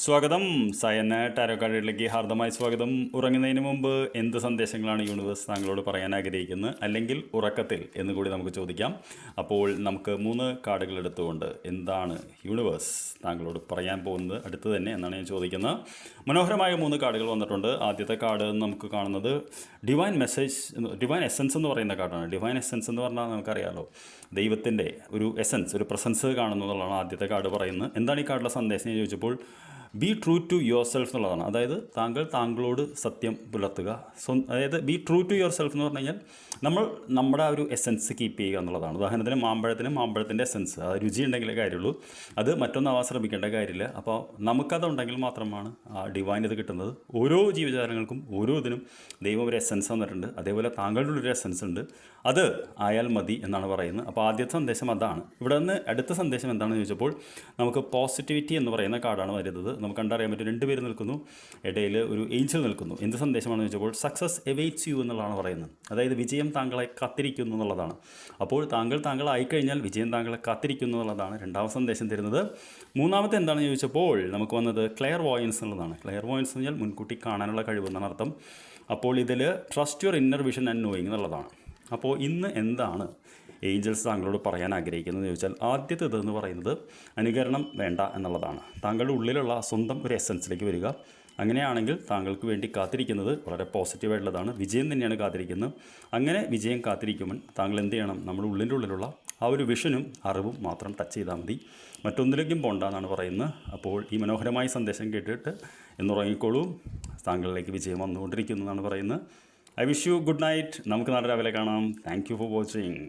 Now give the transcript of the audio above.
സ്വാഗതം. സയന ടാരോ കാർഡിലേക്ക് ഹാർദമായ സ്വാഗതം. ഉറങ്ങുന്നതിന് മുമ്പ് എന്ത് സന്ദേശങ്ങളാണ് യൂണിവേഴ്സ് താങ്കളോട് പറയാൻ ആഗ്രഹിക്കുന്നത്? അല്ലെങ്കിൽ ഉറക്കത്തിൽ എന്ന് കൂടി നമുക്ക് ചോദിക്കാം. അപ്പോൾ നമുക്ക് മൂന്ന് കാർഡുകൾ എടുത്തുകൊണ്ട് എന്താണ് യൂണിവേഴ്സ് താങ്കളോട് പറയാൻ പോകുന്നത്? അടുത്ത് തന്നെ എന്നാണ് ഞാൻ ചോദിക്കുന്നത്. മനോഹരമായ മൂന്ന് കാർഡുകൾ വന്നിട്ടുണ്ട്. ആദ്യത്തെ കാർഡ് നമുക്ക് കാണുന്നത് ഡിവൈൻ മെസ്സേജ് ഡിവൈൻ എസൻസ് എന്ന് പറയുന്ന കാർഡാണ്. ഡിവൈൻ എസൻസ് എന്ന് പറഞ്ഞാൽ നമുക്കറിയാമല്ലോ ദൈവത്തിന്റെ ഒരു എസൻസ് ഒരു പ്രസൻസ് കാണുന്നു എന്നുള്ളതാണ് ആദ്യത്തെ കാർഡ് പറയുന്നത്. എന്താണ് ഈ കാർഡിലെ സന്ദേശം ചോദിച്ചപ്പോൾ be true to yourself എന്നുള്ളതാണ്. അതായത് താങ്കൾ താങ്കളോട് സത്യം പുലർത്തുക. സ്വ അതായത് be true to yourself എന്ന് പറഞ്ഞു കഴിഞ്ഞാൽ നമ്മൾ നമ്മുടെ ആ ഒരു എസെൻസ് കീപ്പ് ചെയ്യുക എന്നുള്ളതാണ്. ഉദാഹരണത്തിന് മാമ്പഴത്തിന് മാമ്പഴത്തിന്റെ എസെൻസ് അത് രുചി ഉണ്ടെങ്കിലേ കാര്യമുള്ളൂ. അത് മറ്റൊന്നാവാൻ ശ്രമിക്കേണ്ട കാര്യമില്ല. അപ്പോൾ നമുക്കത് ഉണ്ടെങ്കിൽ മാത്രമാണ് ആ ഡിവൈൻ ഇത് കിട്ടുന്നത്. ഓരോ ജീവജാലങ്ങൾക്കും ഓരോ ഇതിനും ദൈവം ഒരു എസെൻസ് തന്നിട്ടുണ്ട്. അതേപോലെ താങ്കളുടെ ഒരു എസെൻസ് ഉണ്ട്. അത് ആയാൽ മതി എന്നാണ് പറയുന്നത്. അപ്പോൾ ആദ്യത്തെ സന്ദേശം അതാണ്. ഇവിടെ നിന്ന് അടുത്ത സന്ദേശം എന്താണെന്ന് ചോദിച്ചപ്പോൾ നമുക്ക് പോസിറ്റിവിറ്റി എന്ന് പറയുന്ന കാർഡാണ് വരുന്നത്. നമുക്ക് കണ്ടറിയാൻ പറ്റും. രണ്ടുപേര് നിൽക്കുന്നു. ഇടയിൽ ഒരു ഏഞ്ചൽ നിൽക്കുന്നു. എന്ത് സന്ദേശമാണെന്ന് ചോദിച്ചപ്പോൾ സക്സസ് എവെയ്റ്റ്സ് യു എന്നുള്ളതാണ് പറയുന്നത്. അതായത് വിജയം താങ്കളെ കാത്തിരിക്കുന്നു എന്നുള്ളതാണ്. അപ്പോൾ താങ്കൾ താങ്കൾ താങ്കളായിക്കഴിഞ്ഞാൽ വിജയം താങ്കളെ കാത്തിരിക്കുന്നു എന്നുള്ളതാണ് രണ്ടാമത്തെ സന്ദേശം തരുന്നത്. മൂന്നാമത്തെ എന്താണെന്ന് ചോദിച്ചപ്പോൾ നമുക്ക് വന്നത് ക്ലെയർ വോയൻസ് എന്നുള്ളതാണ്. ക്ലെയർ വോയൻസ് എന്ന് പറഞ്ഞാൽ മുൻകൂട്ടി കാണാനുള്ള കഴിവ് എന്നാണ് അർത്ഥം. അപ്പോൾ ഇതിൽ trust your inner vision and knowing എന്നുള്ളതാണ്. അപ്പോൾ ഇന്ന് എന്താണ് ഏഞ്ചൽസ് താങ്കളോട് പറയാൻ ആഗ്രഹിക്കുന്നത് ചോദിച്ചാൽ ആദ്യത്തേത് എന്ന് പറയുന്നത് അനുകരണം വേണ്ട എന്നുള്ളതാണ്. താങ്കളുടെ ഉള്ളിലുള്ള സ്വന്തം ഒരു എസൻസിലേക്ക് വരിക. അങ്ങനെയാണെങ്കിൽ താങ്കൾക്ക് വേണ്ടി കാത്തിരിക്കുന്നത് വളരെ പോസിറ്റീവായിട്ടുള്ളതാണ് വിജയം തന്നെയാണ് കാത്തിരിക്കുന്നത്. അങ്ങനെ വിജയം കാത്തിരിക്കുമ്പോൾ താങ്കൾ എന്ത് ചെയ്യണം? നമ്മുടെ ഉള്ളിന്റെ ഉള്ളിലുള്ള ആ ഒരു വിഷനും അറിവും മാത്രം ടച്ച് ചെയ്താൽ മതി. മറ്റൊന്നിലേക്കും പോണ്ട എന്നാണ് പറയുന്നത്. അപ്പോൾ ഈ മനോഹരമായ സന്ദേശം കേട്ടിട്ട് എന്നുറങ്ങിക്കോളൂ. താങ്കളിലേക്ക് വിജയം വന്നുകൊണ്ടിരിക്കുന്നു എന്നാണ് പറയുന്നത്. I wish you good night നമുക്ക് നാളെ രാവിലെ കാണാം. Thank you for watching